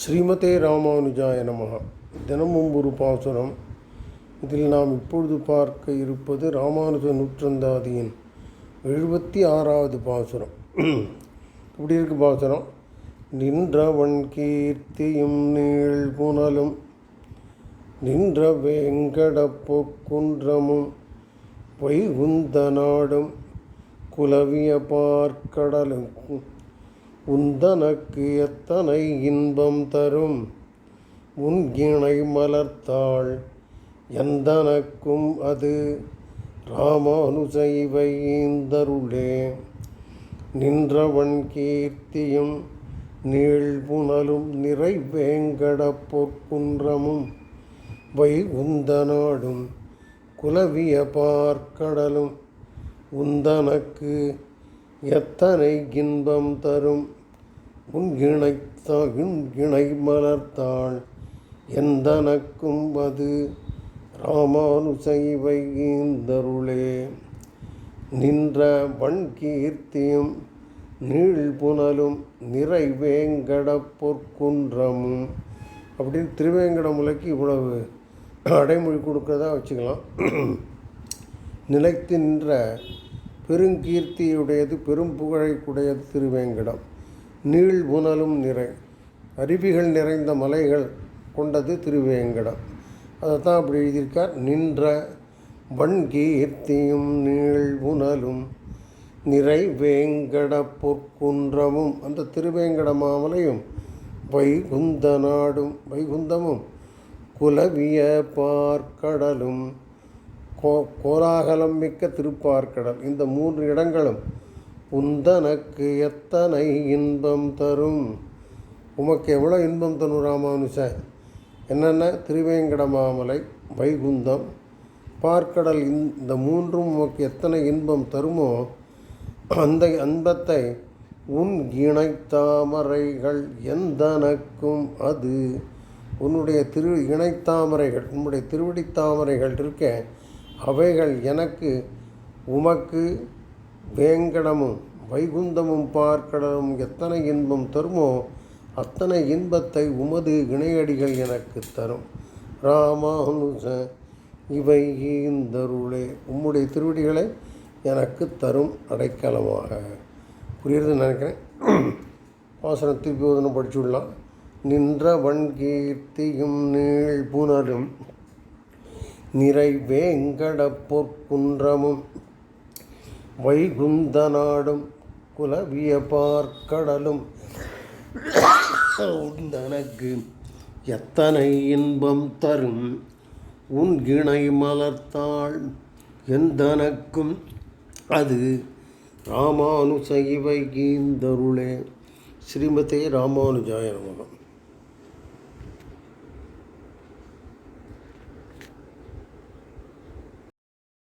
ஸ்ரீமதே ராமானுஜாய நமகா தினமும் ஒரு பாசுரம். இதில் நாம் இப்பொழுது பார்க்க இருப்பது ராமானுஜ நூற்றந்தாதியின் எழுபத்தி ஆறாவது பாசுரம். இப்படி இருக்கு பாசுரம். நின்றவன் கீர்த்தியும் நீள் புனலும் நின்ற வெங்கட பொக்குன்றமும் வைகுந்த நாடும் குலவிய பார்க்கடலும் உந்தனக்கு எத்தனை இன்பம் தரும்? உன் இணை மலர்த்தாள் எந்தனக்கும் அது ராமானுஜைவை ஈந்தருளே. நின்றவன் கீர்த்தியும் நீழ்புணலும் நிறைவேங்கட பொற்குன்றமும் வைகுந்த நாடும் குலவிய பார்க்கடலும் உந்தனக்கு எத்தனை இன்பம் தரும்? உன் இணைத்தா இணை மலர்த்தாள். எந்தனக்கும் அது? ராமானுசைவை ஈந்தருளே. நின்ற வன்கீர்த்தியும் நீழ்புனலும் நிறைவேங்கட பொற்குன்றமும். அப்படின்னு திருவேங்கடமுலைக்கு இவ்வளவு அடைமொழி கொடுக்கறதா வச்சுக்கலாம். நிலைத்து நின்ற பெருங்கீர்த்தியுடையது பெரும் புகழைக்குடையது திருவேங்கடம். நீள் புனலும் நிறை அருவிகள் நிறைந்த மலைகள் கொண்டது திருவேங்கடம். அதை தான் அப்படி எழுதியிருக்கார். நின்ற வன்கீர்த்தியும் நீள் புனலும் நிறை வேங்கட பொற்குன்றமும் அந்த திருவேங்கட மாமலையும் வைகுந்த நாடும் வைகுந்தமும் குலவிய பார்க்கடலும் கோ கோலாகலம் மிக்க திருப்பார்க்கடல் இந்த மூன்று இடங்களும் உந்தனக்கு எத்தனை இன்பம் தரும்? உமக்கு எவ்வளோ இன்பம் தரும் ராமானுஷ என்னென்ன? திருவேங்கட மாமலை வைகுந்தம். பார்க்கடல் இந்த மூன்றும் உமக்கு எத்தனை இன்பம் தருமோ அந்த அன்பத்தை உன் இணைத்தாமரைகள் எந்தனக்கும் அது? உன்னுடைய திரு இணைத்தாமரைகள் உன்னுடைய திருவடித்தாமரைகள் இருக்க அவைகள் எனக்கு உமக்கு வேங்கடமும் வைகுந்தமும் பார்க்கடலும் எத்தனை இன்பம் தருமோ அத்தனை இன்பத்தை உமது இணையடிகள் எனக்கு தரும். ராமானுஜ இவை ஈந்தருளே. உம்முடைய திருவடிகளை எனக்கு தரும் அடைக்கலமாக. புரியுறதுன்னு நினைக்கிறேன். வாசனம் திருப்பி ஒதுன்னு படிச்சுடலாம். நின்ற வன்கீர்த்தியும் நீள் புனலும் நிறைவேங்கட பொற்குன்றமும் வைகுந்த நாடும் குலவிய பார்க்கடலும் உந்தனக்கு எத்தனை இன்பம் தரும் உன் இணை மலர்த்தாள் எந்தனக்கும். அது ராமானுச இவை கீந்தருளே ஸ்ரீமதே ராமானுஜாய நமகம்